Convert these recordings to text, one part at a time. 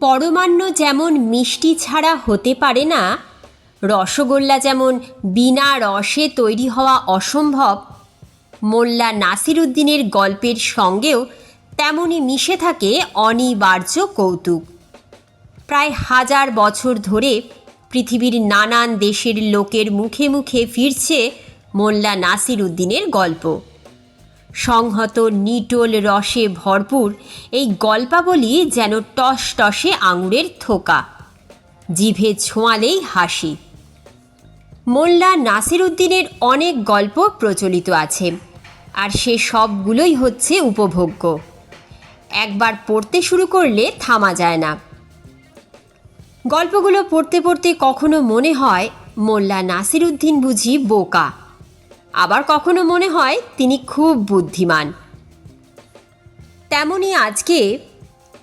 পরমান্ন যেমন মিষ্টি ছাড়া হতে পারে না, রসগোল্লা যেমন বিনা রসে তৈরি হওয়া অসম্ভব, মোল্লা নাসির উদ্দিনের গল্পের সঙ্গেও তেমনই মিশে থাকে অনিবার্য কৌতুক। প্রায় হাজার বছর ধরে পৃথিবীর নানান দেশের লোকের মুখে মুখে ফিরছে মোল্লা নাসির উদ্দিনের গল্প। সংহত নিটোল রসে ভরপুর এই গল্পাবলী যেন টস টসে আঙুরের থোকা। জিভে ছোঁয়ালেই হাসি। মোল্লা নাসির উদ্দিনের অনেক গল্প প্রচলিত আছে, আর সে সবগুলোই হচ্ছে উপভোগ্য। একবার পড়তে শুরু করলে থামা যায় না। গল্পগুলো পড়তে পড়তে কখনো মনে হয়, মোল্লা নাসির উদ্দিন বুঝি বোকা। আবার কখনো মনে হয় তিনি খুব বুদ্ধিমান। তেমনই আজকে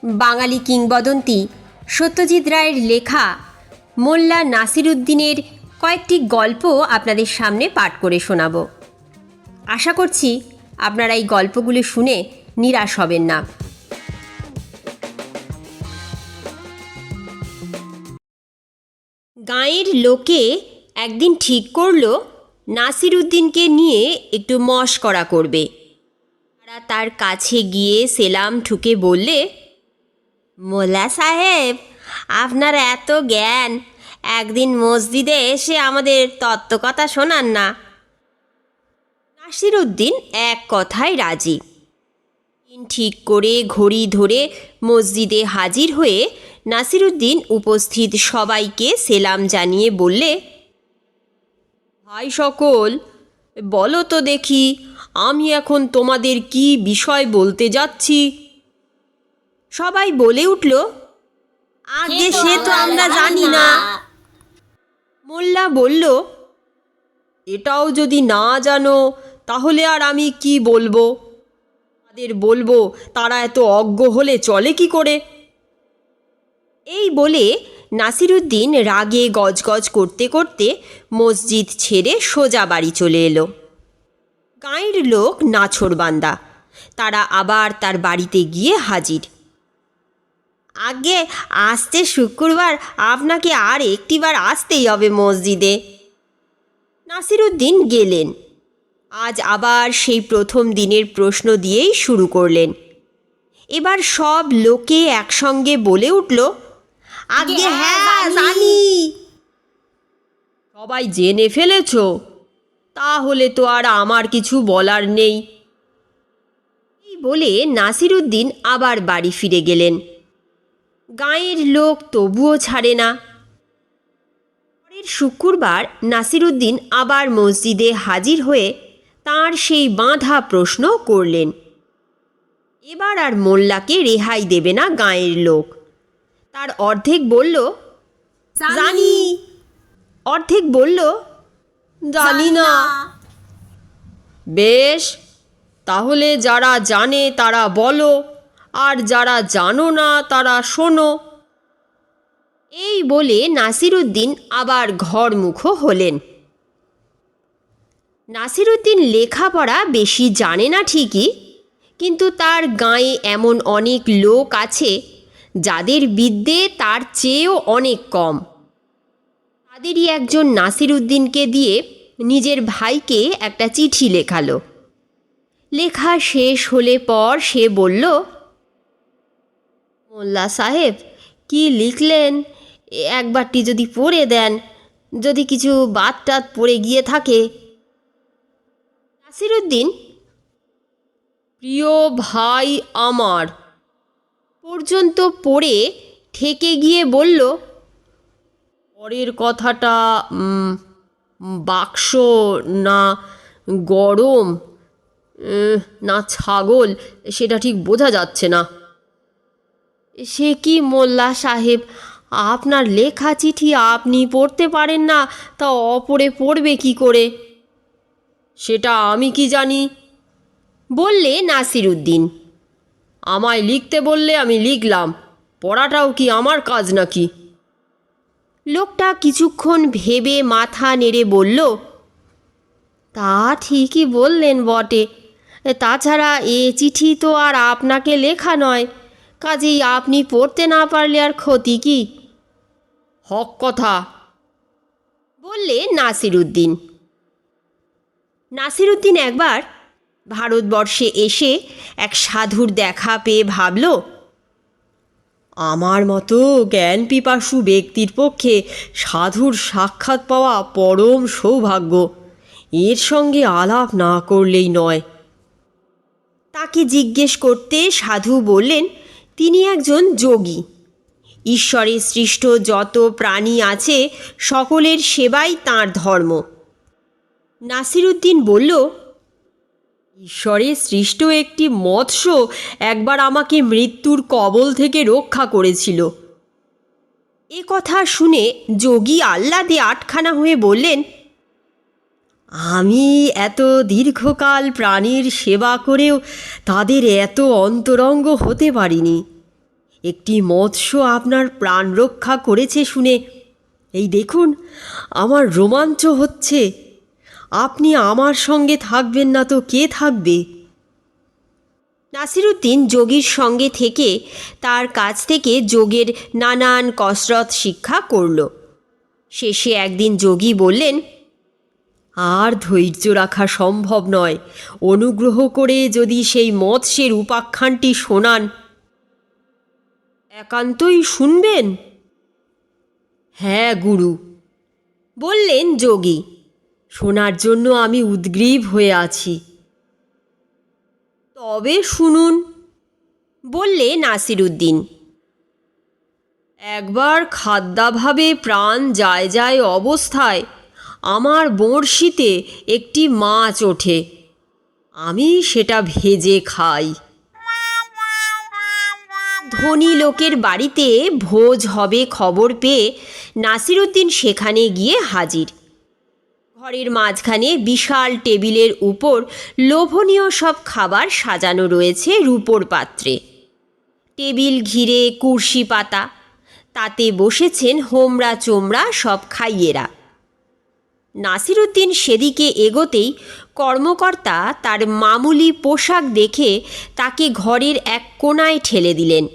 বাঙালি কিংবদন্তি সত্যজিৎ রায়ের লেখা মোল্লা নাসির উদ্দিনের কয়েকটি গল্প আপনাদের সামনে পাঠ করে শোনাব। আশা করছি আপনারা এই গল্পগুলো শুনে নিরাশ হবেন না। গাঁয়ের লোকে একদিন ঠিক করল নাসির উদ্দিনকে নিয়ে একটু মশকরা করবে। তারা তার কাছে গিয়ে সেলাম ঠুকে বললে, মোল্লা সাহেব, আপনার এত জ্ঞান, একদিন মসজিদে এসে আমাদের তত্ত্বকথা শোনান না। নাসির উদ্দিন এক কথায় রাজি। ঠিক করে ঘড়ি ধরে মসজিদে হাজির হয়ে নাসিরুদ্দিন উপস্থিত সবাইকে সেলাম জানিয়ে বললে ভাই সকল বলো তো দেখি আমি এখন তোমাদের কি বিষয় বলতে যাচ্ছি? সবাই বলে উঠল আগে সে তো আমরা জানি না। মোল্লা বলল এটাও যদি না জানো তাহলে আর আমি কি বলব? তাদের বলব তারা এত অজ্ঞ হলে চলে কি করে? এই বলে নাসিরুদ্দিন রাগে গজগজ করতে করতে মসজিদ ছেড়ে সোজা বাড়ি চলে এলো। গাঁয়ের লোক নাছোড়বান্দা তারা আবার তার বাড়িতে গিয়ে হাজির। আগে আসতে শুক্রবার, আপনাকে আর একটিবার আসতেই হবে মসজিদে। নাসিরুদ্দিন গেলেন। আজ আবার সেই প্রথম দিনের প্রশ্ন দিয়েই শুরু করলেন। এবার সব লোকে একসঙ্গে বলে উঠল আগে হ্যাঁ জানি। সবাই জেনে ফেলেছ? তাহলে তো আর আমার কিছু বলার নেই। এই বলে নাসিরুদ্দিন আবার বাড়ি ফিরে গেলেন। গাঁয়ের লোক তবুও ছাড়ে না। পরের শুক্রবার নাসিরুদ্দিন আবার মসজিদে হাজির হয়ে তার সেই বাঁধা প্রশ্ন করলেন। এবার আর মোল্লাকে রেহাই দেবে না গাঁয়ের লোক। তার অর্ধেক বলল জানি। অর্ধেক বলল জানি না। বেশ তাহলে যারা জানে তারা বলো আর যারা জানো না তারা শোনো। এই বলে নাসিরুদ্দিন আবার ঘরমুখ হলেন। নাসিরুদ্দিন লেখাপড়া বেশি জানে না ঠিকই কিন্তু তার গাঁয়ে এমন অনেক লোক আছে যাদের বিদ্যে তার চেয়েও অনেক কম। তাদেরই একজন নাসির উদ্দিনকে দিয়ে নিজের ভাইকে একটা চিঠি লেখালো। লেখা শেষ হলে পর সে বলল, মোল্লা সাহেব, কি লিখলেন? একবারটি যদি পড়ে দেন, যদি কিছু বাদ টাত পড়ে গিয়ে থাকে। নাসিরুদ্দিন, প্রিয় ভাই আমার পর্যন্ত পড়ে ঠেকে গিয়ে বলল, পরের কথাটা বাক্স না গরম না ছাগল, সেটা ঠিক বোঝা যাচ্ছে না। সে কি মোল্লা সাহেব, আপনার লেখা চিঠি আপনি পড়তে পারেন না, তা অপরে পড়বে কি করে? সেটা আমি কি জানি? বললে নাসিরুদ্দিন। আমায় লিখতে বললে আমি লিখলাম। পড়াটাও কি আমার কাজ নাকি? লোকটা কিছুক্ষণ ভেবে মাথা নেড়ে বলল, তা ঠিকই বললেন বটে। তাছাড়া এ চিঠি তো আর আপনাকে লেখা নয়। কাজেই আপনি পড়তে না পারলে আর ক্ষতি কি? হক কথা, বললে নাসিরুদ্দিন। নাসিরুদ্দিন একবার ভারতবর্ষে এসে এক সাধুর দেখা পেয়ে ভাবল, আমার মতো জ্ঞান পিপাসু ব্যক্তির পক্ষে সাধুর সাক্ষাৎ পাওয়া পরম সৌভাগ্য। এর সঙ্গে আলাপ না করলেই নয়। তাকে জিজ্ঞেস করতে সাধু বললেন, তিনি একজন যোগী। ঈশ্বরের সৃষ্ট যত প্রাণী আছে, সকলের সেবাই তাঁর ধর্ম। নাসিরুদ্দিন বলল ঈশ্বরের সৃষ্ট একটি মৎস্য একবার আমাকে মৃত্যুর কবল থেকে রক্ষা করেছিল। এ কথা শুনে যোগী আহ্লাদে আটখানা হয়ে বললেন, আমি এত দীর্ঘকাল প্রাণীর সেবা করেও তাদের এত অন্তরঙ্গ হতে পারিনি। একটি মৎস্য আপনার প্রাণ রক্ষা করেছে শুনে। এই দেখুন, আমার রোমাঞ্চ হচ্ছে। আপনি আমার সঙ্গে থাকবেন না তো কে থাকবে? নাসিরুদ্দিন যোগীর সঙ্গে থেকে তার কাছ থেকে যোগের নানান কসরত শিক্ষা করল। শেষে একদিন যোগী বললেন, আর ধৈর্য রাখা সম্ভব নয়। অনুগ্রহ করে যদি সেই মৎস্যের উপাখ্যানটি শোনান। একান্তই শুনবেন? হ্যাঁ গুরু। বললেন যোগী। শোনার জন্য আমি উদ্গ্রীব হয়ে আছি। তবে শুনুন, বললে নাসিরুদ্দিন। একবার খাদ্যাভাবে প্রাণ যায় যায় অবস্থায় আমার বড়শিতে একটি মাছ ওঠে। আমি সেটা ভেজে খাই। ধনী লোকের বাড়িতে ভোজ হবে খবর পেয়ে নাসিরুদ্দিন সেখানে গিয়ে হাজির। ঘরের মাঝখানে বিশাল টেবিলের উপর লোভনীয় সব খাবার সাজানো রয়েছে রূপোর পাত্রে। টেবিল ঘিরে কুর্সি পাতা, তাতে বসেছেন হোমরা চোমরা সব খাইয়েরা। নাসিরুদ্দিন সেদিকে এগোতেই কর্মকর্তা তার মামুলি পোশাক দেখে তাকে ঘরের এক কোনায় ঠেলে দিলেন।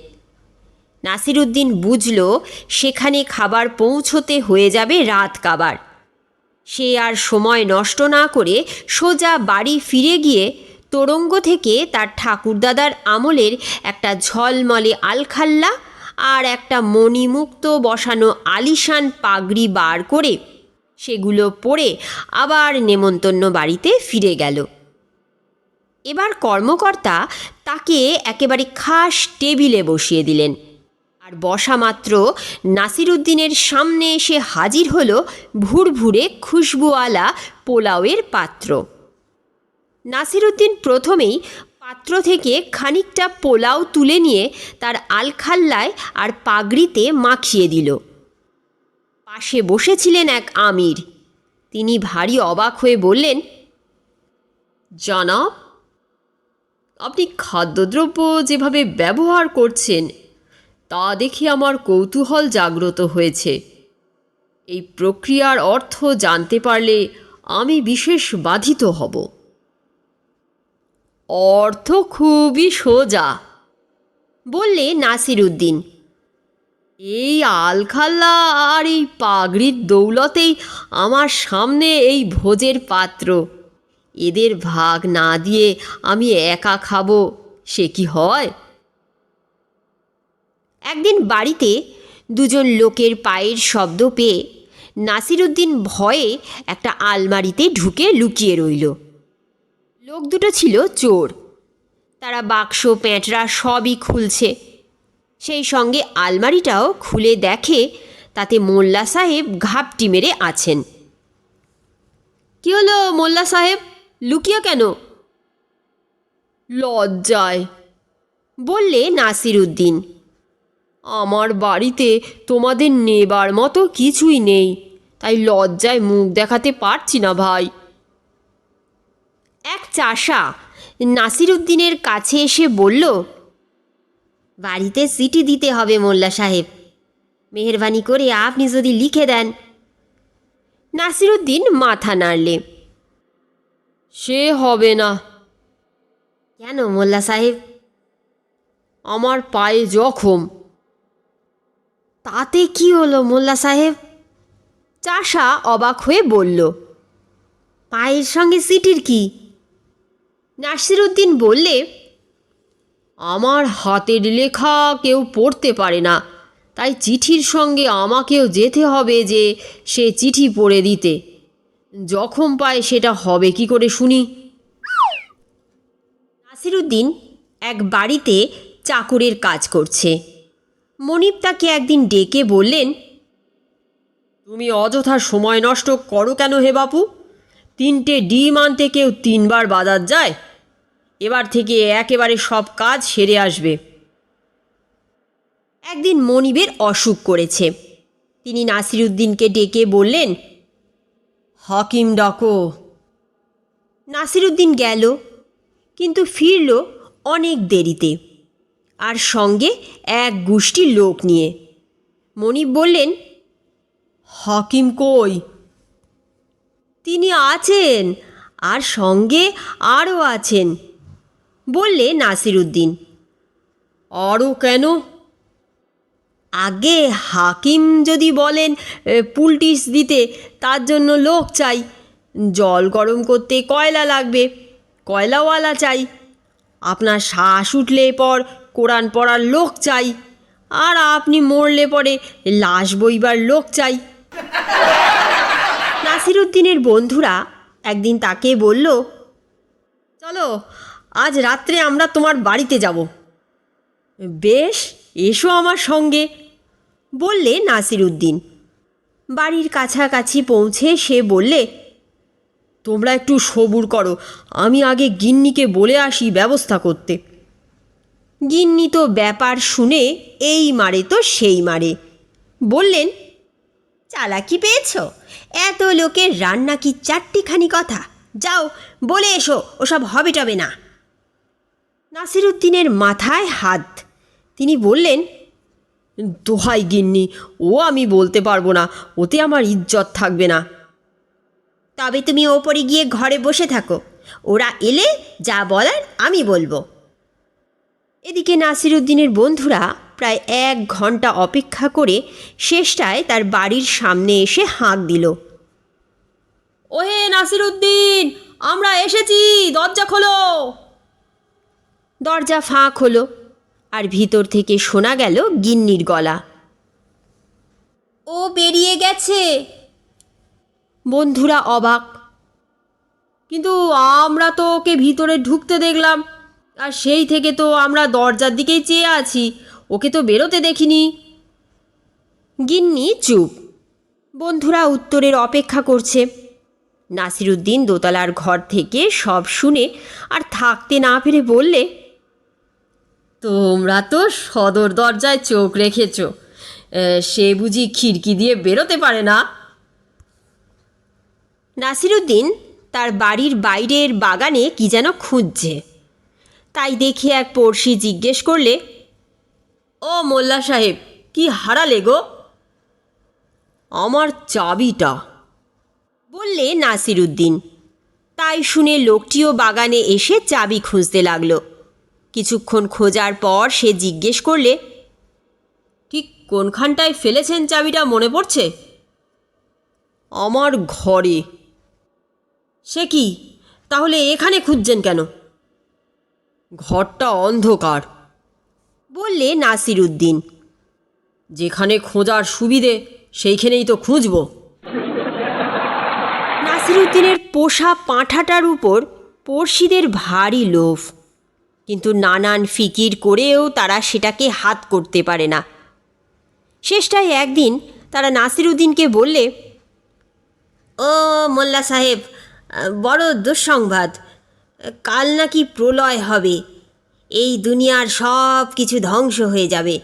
নাসিরুদ্দিন বুঝল, সেখানে খাবার পৌঁছতে হয়ে যাবে রাত কাবার। সে আর সময় নষ্ট না করে সোজা বাড়ি ফিরে গিয়ে তোরঙ্গ থেকে তার ঠাকুরদাদার আমলের একটা ঝলমলে আলখাল্লা আর একটা মণিমুক্ত বসানো আলিশান পাগড়ি বার করে সেগুলো পরে আবার নেমন্তন্ন বাড়িতে ফিরে গেল। এবার কর্মকর্তা তাকে একেবারে খাস টেবিলে বসিয়ে দিলেন। বসা মাত্র নাসিরুদ্দিনের সামনে এসে হাজির হলো ভুরভুরে খুশবুওয়ালা পোলাওয়ের পাত্র। নাসিরুদ্দিন প্রথমেই পাত্র থেকে খানিকটা পোলাও তুলে নিয়ে তার আলখাল্লায় আর পাগড়িতে মাখিয়ে দিল। পাশে বসেছিলেন এক আমির। তিনি ভারী অবাক হয়ে বললেন, জানাব, আপনি খাদ্যদ্রব্য যেভাবে ব্যবহার করছেন তা দেখে আমার কৌতূহল জাগ্রত হয়েছে। এই প্রক্রিয়ার অর্থ জানতে পারলে আমি বিশেষ বাধিত হব। অর্থ খুবই সোজা, বললে নাসিরুদ্দিন। এই আলখাল্লা আর এই পাগড়ির দৌলতেই আমার সামনে এই ভোজের পাত্র। এদের ভাগ না দিয়ে আমি একা খাব, সে কি হয়? একদিন বাড়িতে দুজন লোকের পায়ের শব্দ পেয়ে নাসিরুদ্দিন ভয়ে একটা আলমারিতে ঢুকে লুকিয়ে রইল। লোক দুটো ছিল চোর। তারা বাক্স, প্যাঁটরা সবই খুলছে। সেই সঙ্গে আলমারিটাও খুলে দেখে তাতে মোল্লা সাহেব ঘাপটি মেরে আছেন। কি হলো মোল্লা সাহেব? লুকিয়ে কেন? লজ্জায়। বললে নাসিরুদ্দিন আমার বাড়িতে তোমাদের নেবার মতো কিছুই নেই। তাই লজ্জায় মুখ দেখাতে পারছি না ভাই। এক চাষা নাসিরুদ্দিনের কাছে এসে বলল, বাড়িতে সিটি দিতে হবে মোল্লা সাহেব। মেহরবানি করে আপনি যদি লিখে দেন। নাসিরুদ্দিন মাথা নাড়লে, সে হবে না। কেন মোল্লা সাহেব? আমার পায়ে জখম। তাতে কি হলো মোল্লা সাহেব? চাষা অবাক হয়ে বলল পায়ের সঙ্গে সিটির কি? নাসিরুদ্দিন বললে আমার হাতের লেখা কেউ পড়তে পারে না তাই চিঠির সঙ্গে আমাকেও যেতে হবে যে সে চিঠি পড়ে দিতে। জখম পায় সেটা হবে কি করে শুনি। নাসিরুদ্দিন এক বাড়িতে চাকরের কাজ করছে। মনিব তাকে একদিন ডেকে বললেন তুমি অযথা সময় নষ্ট করো কেন হে বাপু? তিনটে ডিম আনতে কেউ তিনবার বাজার যায় এবার থেকে একেবারে সব কাজ সেরে আসবে। একদিন মনিবের অসুখ করেছে। তিনি নাসিরুদ্দিনকে ডেকে বললেন হাকিম ডাকো। নাসিরুদ্দিন গেল কিন্তু ফিরল অনেক দেরিতে। আর সঙ্গে এক গোষ্ঠী লোক নিয়ে। মনিব বললেন, হাকিম কই? তিনি আছেন আর সঙ্গে আরও আছেন, বললে নাসিরুদ্দিন আরও কেন? আগে হাকিম যদি বলেন পুলটিস দিতে, তার জন্য লোক চাই। জল গরম করতে কয়লা লাগবে, কয়লাওয়ালা চাই। আপনার শ্বাস উঠলে পর কোরআন পড়ার লোক চাই। আর আপনি মরলে পরে লাশ বইবার লোক চাই। নাসিরুদ্দিনের বন্ধুরা একদিন তাকে বলল, চলো, আজ রাত্রে আমরা তোমার বাড়িতে যাব। বেশ, এসো আমার সঙ্গে, বললে নাসিরুদ্দিন। বাড়ির কাছাকাছি পৌঁছে সে বললে, তোমরা একটু সবুর করো, আমি আগে গিন্নিকে বলে আসি ব্যবস্থা করতে। গিন্নি তো ব্যাপার শুনে এই মারে তো সেই মারে। বললেন, চালাকি পেয়েছ? এত লোকের রান্না কি চারটিখানি কথা? যাও, বলে এসো, ওসব হবে টবে না। নাসিরুদ্দিনের মাথায় হাত। তিনি বললেন, দোহাই গিন্নি, ও আমি বলতে পারব না, ওতে আমার ইজ্জত থাকবে না। তবে তুমি ওপরে গিয়ে ঘরে বসে থাকো। ওরা এলে যা বলার আমি বলব। এদিকে নাসিরুদ্দিনের বন্ধুরা প্রায় এক ঘণ্টা অপেক্ষা করে শেষটায় তার বাড়ির সামনে এসে হাঁক দিল। ওহে নাসিরুদ্দিন আমরা এসেছি দরজা খোলো। দরজা ফাঁক হলো আর ভিতর থেকে শোনা গেল গিন্নির গলা। ও বেরিয়ে গেছে। বন্ধুরা অবাক। কিন্তু আমরা তো ওকে ভিতরে ঢুকতে দেখলাম। আর সেই থেকে তো আমরা দরজার দিকেই চেয়ে আছি। ওকে তো বেরোতে দেখিনি। গিন্নি, চুপ। বন্ধুরা উত্তরের অপেক্ষা করছে। নাসিরুদ্দিন দোতলার ঘর থেকে সব শুনে আর থাকতে না পেরে বললে, তোমরা তো সদর দরজায় চোখ রেখেছ। সে বুঝি খিড়কি দিয়ে বেরোতে পারে না? নাসিরুদ্দিন তার বাড়ির বাইরের বাগানে কি যেন খুঁজছে। তাই দেখে এক পড়শি জিজ্ঞেস করলে, ও মোল্লা সাহেব, কি হারালে গো? আমার চাবিটা। বললে নাসিরুদ্দিন। তাই শুনে লোকটিও বাগানে এসে চাবি খুঁজতে লাগল। কিছুক্ষণ খোঁজার পর সে জিজ্ঞেস করলে ঠিক কোনখানটায় ফেলেছেন চাবিটা, মনে পড়ছে? আমার ঘরে। সে কি? তাহলে এখানে খুঁজছেন কেন? ঘরটা অন্ধকার। বললে নাসিরুদ্দিন, যেখানে খোঁজার সুবিধে, সেইখানেই তো খুঁজব। নাসিরুদ্দিনের পোষা পাঁঠাটার উপর পড়শিদের ভারী লোভ। কিন্তু নানান ফিকির করেও তারা সেটাকে হাত করতে পারে না। শেষটায় একদিন তারা নাসিরুদ্দিনকে বললে, ও মোল্লা সাহেব, বড় দুঃসংবাদ। কাল নাকি প্রলয় হবে। এই দুনিয়ার সব কিছু ধ্বংস হয়ে যাবে।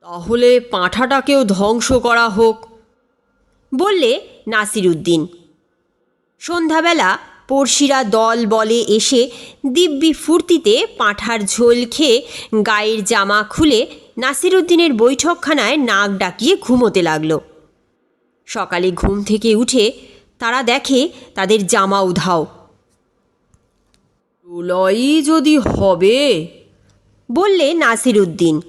তাহলে পাঁঠাটাকেও ধ্বংস করা হোক। বললে নাসিরুদ্দিন সন্ধ্যাবেলা পড়শিরা দল বলে এসে দিব্যি ফুর্তিতে পাঁঠার ঝোল খেয়ে গায়ের জামা খুলে নাসিরুদ্দিনের বৈঠকখানায় নাক ডাকিয়ে ঘুমোতে লাগল। সকালে ঘুম থেকে উঠে তারা দেখে তাদের জামা উধাও। প্রলয়ই যদি হবে বললে নাসির উদ্দিন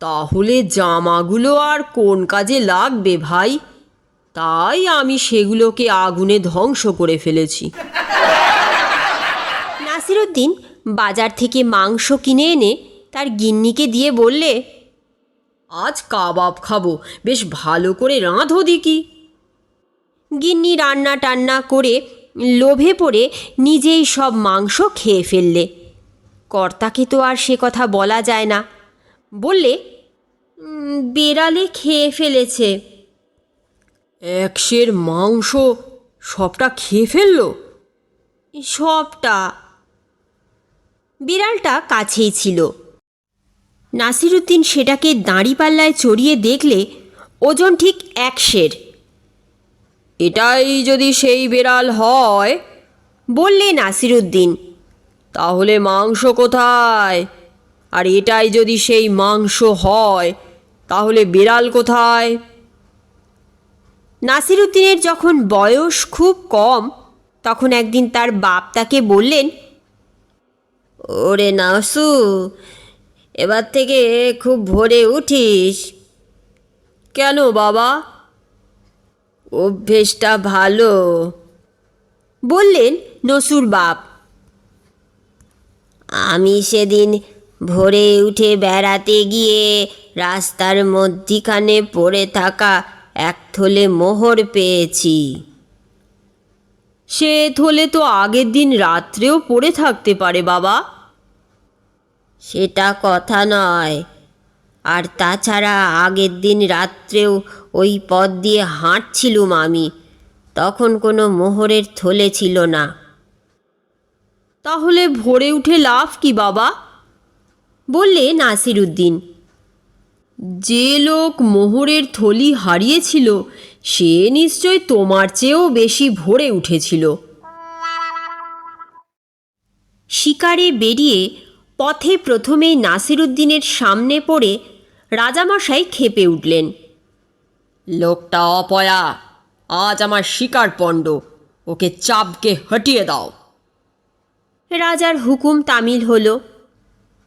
তাহলে জামাগুলো আর কোন কাজে লাগবে ভাই? তাই আমি সেগুলোকে আগুনে ধ্বংস করে ফেলেছি। নাসির উদ্দিন বাজার থেকে মাংস কিনে এনে তার গিন্নিকে দিয়ে বললে আজ কাবাব খাব বেশ ভালো করে রাঁধো দেখি। গিন্নি রান্না টান্না করে লোভে পড়ে নিজেই সব মাংস খেয়ে ফেললে। কর্তাকে তো আর সে কথা বলা যায় না। বললে "উম, বেড়ালে খেয়ে ফেলেছে। একশের মাংস সবটা খেয়ে ফেলল? সবটা। বিড়ালটা কাছেই ছিল। নাসিরুদ্দিন সেটাকে দাঁড়িপাল্লায় চড়িয়ে দেখলে ওজন ঠিক এক সের এটাই যদি সেই বেড়াল হয়, বললে নাসিরুদ্দিন, তাহলে মাংস কোথায়? আর এটাই যদি সেই মাংস হয়, তাহলে বিড়াল কোথায়? নাসিরুদ্দিনের যখন বয়স খুব কম, তখন একদিন তার বাপ তাকে বললেন, ওরে নাসু, এবার থেকে খুব ভোরে উঠিস। কেন বাবা? অভ্যেসটা ভালো। বললেন নসুর বাপ। আমি সেদিন ভোরে উঠে বেড়াতে গিয়ে রাস্তার মধ্যিখানে পড়ে থাকা এক থলে মোহর পেয়েছি। সে থলে তো আগের দিন রাত্রেও পড়ে থাকতে পারে বাবা। সেটা কথা নয়। আর তাছাড়া আগের দিন রাত্রেও ওই পথ দিয়ে হাঁটছিলুম আমি। তখন কোনো মোহরের থলে ছিল না। তাহলে ভোরে উঠে লাভ কি বাবা? বললে নাসির উদ্দিন যে লোক মোহরের থলি হারিয়েছিল সে নিশ্চয় তোমার চেয়েও বেশি ভোরে উঠেছিল। শিকারে বেরিয়ে পথে প্রথমেই নাসির উদ্দিনের সামনে পড়ে রাজামশাই খেপে উঠলেন। লোকটা অপয়া আজ আমার শিকার পণ্ড ওকে চাপকে হটিয়ে দাও। রাজার হুকুম তামিল হলো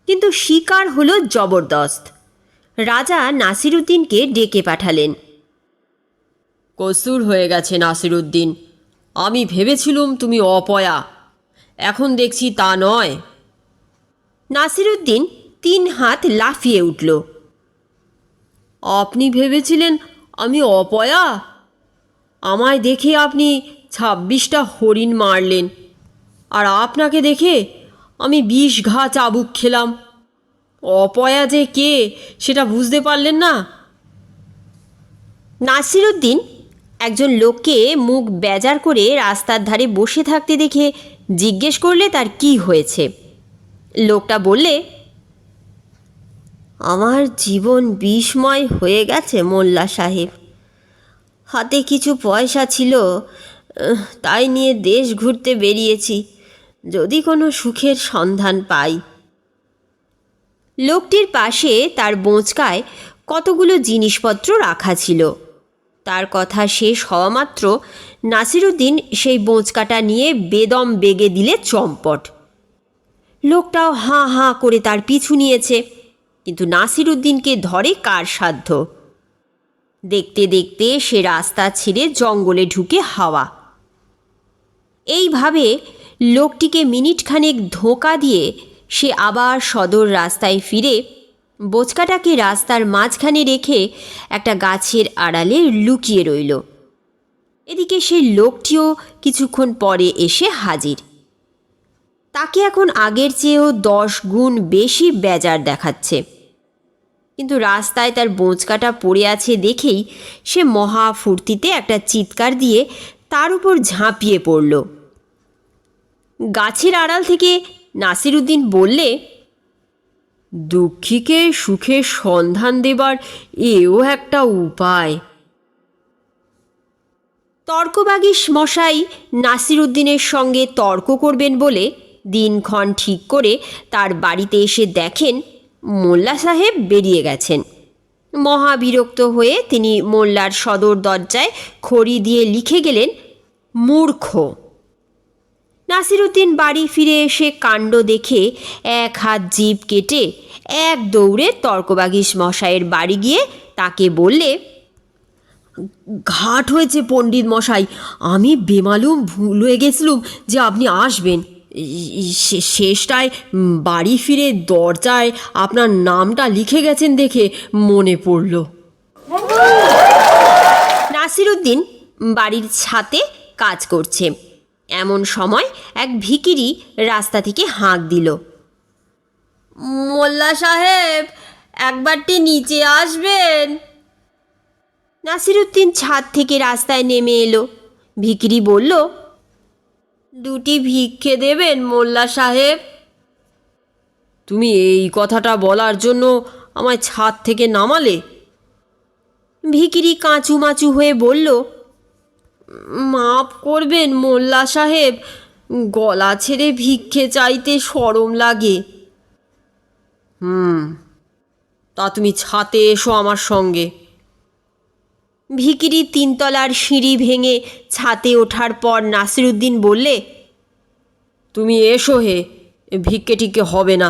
কিন্তু শিকার হলো জবরদস্ত। রাজা নাসিরুদ্দিনকে ডেকে পাঠালেন। কসুর হয়ে গেছে নাসিরুদ্দিন আমি ভেবেছিলুম তুমি অপয়া এখন দেখছি তা নয়। নাসিরুদ্দিন তিন হাত লাফিয়ে উঠল। আপনি ভেবেছিলেন আমি অপয়া? আমায় দেখে আপনি ছাব্বিশটা হরিণ মারলেন। আর আপনাকে দেখে আমি বিষ ঘা চাবুক খেলাম। অপয়া যে কে, সেটা বুঝতে পারলেন না। নাসিরুদ্দিন একজন লোককে মুখ বেজার করে রাস্তার ধারে বসে থাকতে দেখে জিজ্ঞেস করলে তার কি হয়েছে। লোকটা বললে আমার জীবন বিস্ময় হয়ে গেছে মোল্লা সাহেব। হাতে কিছু পয়সা ছিল তাই নিয়ে দেশ ঘুরতে বেরিয়েছি, যদি কোনো সুখের সন্ধান পাই। লোকটির পাশে তার বোঁচকায় কতগুলো জিনিসপত্র রাখা ছিল। তার কথা শেষ হওয়া মাত্র নাসিরুদ্দিন সেই বোঁচকাটা নিয়ে বেদম বেগে দিলে চম্পট। লোকটাও হাঁ হাঁ করে তার পিছু নিয়েছে। কিন্তু নাসিরুদ্দিনকে ধরে কার সাধ্য? দেখতে দেখতে সে রাস্তা ছেড়ে জঙ্গলে ঢুকে হাওয়া। এইভাবে লোকটিকে মিনিটখানেক ধোঁকা দিয়ে সে আবার সদর রাস্তায় ফিরে বোচকাটাকে রাস্তার মাঝখানে রেখে একটা গাছের আড়ালে লুকিয়ে রইল। এদিকে সেই লোকটিও কিছুক্ষণ পরে এসে হাজির। তাকে এখন আগের চেয়েও দশ গুণ বেশি বেজার দেখাচ্ছে। কিন্তু রাস্তায় তার বোঁচকাটা পড়ে আছে দেখেই সে মহা ফুর্তিতে একটা চিৎকার দিয়ে তার উপর ঝাঁপিয়ে পড়ল। গাছের আড়াল থেকে নাসিরুদ্দিন বললে, দুঃখীকে সুখের সন্ধান দেবার এও একটা উপায়। তর্কবাগীশ মশাই নাসিরুদ্দিনের সঙ্গে তর্ক করবেন বলে দিনক্ষণ ঠিক করে তার বাড়িতে এসে দেখেন মোল্লা সাহেব বেরিয়ে গেছেন। মহাবিরক্ত হয়ে তিনি মোল্লার সদর দরজায় খড়ি দিয়ে লিখে গেলেন, মূর্খ। নাসিরুদ্দিন বাড়ি ফিরে এসে কাণ্ড দেখে এক হাত জিভ কেটে এক দৌড়ে তর্কবাগিস মশাইয়ের বাড়ি গিয়ে তাকে বললে, ঘাট হয়েছে পণ্ডিত মশাই, আমি বেমালুম ভুল হয়ে গেছিলুম যে আপনি আসবেন। শেষটায় বাড়ি ফিরে দরজায় আপনার নামটা লিখে গেছেন দেখে মনে পড়ল। নাসিরুদ্দিন বাড়ির ছাতে কাজ করছে। এমন সময় এক ভিকিরি রাস্তা থেকে হাঁক দিল। মোল্লা সাহেব, একবারটি নিচে আসবেন। নাসিরুদ্দিন ছাদ থেকে রাস্তায় নেমে এলো। ভিকিরি বলল দুটি ভিক্ষে দেবেন মোল্লা সাহেব। তুমি এই কথাটা বলার জন্য আমায় ছাদ থেকে নামালে? ভিকিরি কাঁচু মাচু হয়ে বলল মাফ করবেন মোল্লা সাহেব গলা ছেড়ে ভিক্ষে চাইতে সরম লাগে। হুম তা তুমি ছাতে এসো আমার সঙ্গে। ভিকিরি তিনতলার সিঁড়ি ভেঙে ছাতে ওঠার পর নাসিরুদ্দিন বললে, তুমি এসো হে ভিক্ষে টিকে হবে না।